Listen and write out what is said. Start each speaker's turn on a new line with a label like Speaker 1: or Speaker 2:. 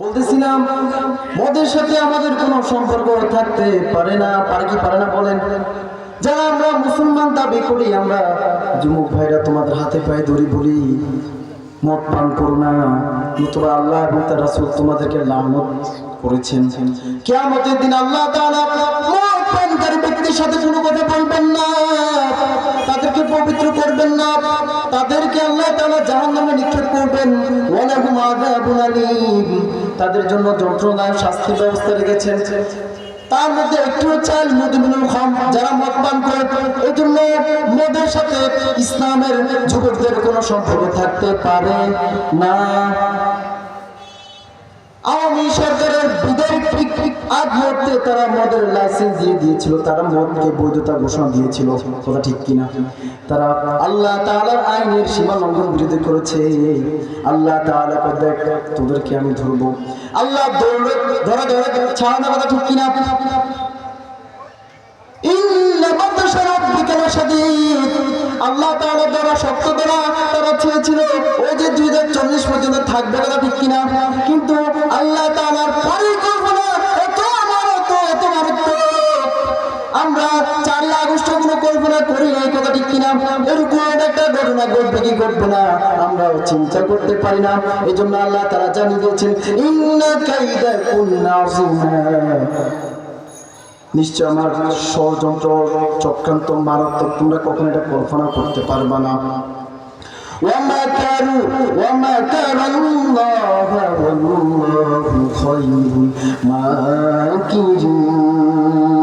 Speaker 1: বলতেছিলাম, মদের সাথে আমাদের কোনো সম্পর্ক থাকতে পারে না, পারে কি পারে না বলেন। যারা আমরা মুসলমান দাবি করি, আমরা, যুবক ভাইরা, তোমাদের হাতে পায়ে ধরি বলি, মদ পান করো না, নতুবা আল্লাহ এবং তার রাসূল তোমাদেরকে লানত করেছেন। কিয়ামতের দিন আল্লাহ তাআলা মদ পানকারী ব্যক্তির সাথে কোনো কথা বলবেন না, তাদেরকে পবিত্র করবেন না, তাদেরকে আল্লাহ তাআলা জাহান্নামে নিক্ষেপ করবেন। ওয়ালাহুম আযাবুন আলীম। তাদের জন্য যন্ত্রণা শাস্তি ব্যবস্থা রেখেছেন। তার মধ্যে একটু চাল মধুমিনুল খান যারা মদ পান করে এই জন্য মদের সাথে ইসলামের যুবকদের কোনো সম্পর্ক থাকতে পারে না। আগ মুহূর্তে তারা মদের লাইসেন্স দিয়ে দিয়েছিল, তারা মদকে বৈধতা ঘোষণা দিয়েছিল, কথা ঠিক কিনা? তারা আল্লাহ আইনের সীমা লঙ্ঘন বিরোধী করেছে। আল্লাহ দেখ, তোদেরকে আমি ধরবো। আল্লাহ দৌড়ে, ধরে ধরে কথা ঠিক কিনা। আল্লাহ যারা শক্ত তারা ওই যে দুই পর্যন্ত থাকবে কথা ঠিক কিনা? কিন্তু আল্লাহ চার আগস্ট কোনো কল্পনা করি নাই কথা ঠিক কিনা এরকম একটা ঘটনা ঘটবে কি ঘটবে না আমরাও চিন্তা করতে পারি না এই জন্য আল্লাহ তারা জানিয়ে দিয়েছেন ইন্না কাইদা কুন্না আযীমা। নিশ্চয় আমার ষড়যন্ত্র চক্রান্ত মারাত্মক তোমরা কখনো এটা কল্পনা করতে পারবা না ومكروا ومكر الله والله خير الماكرين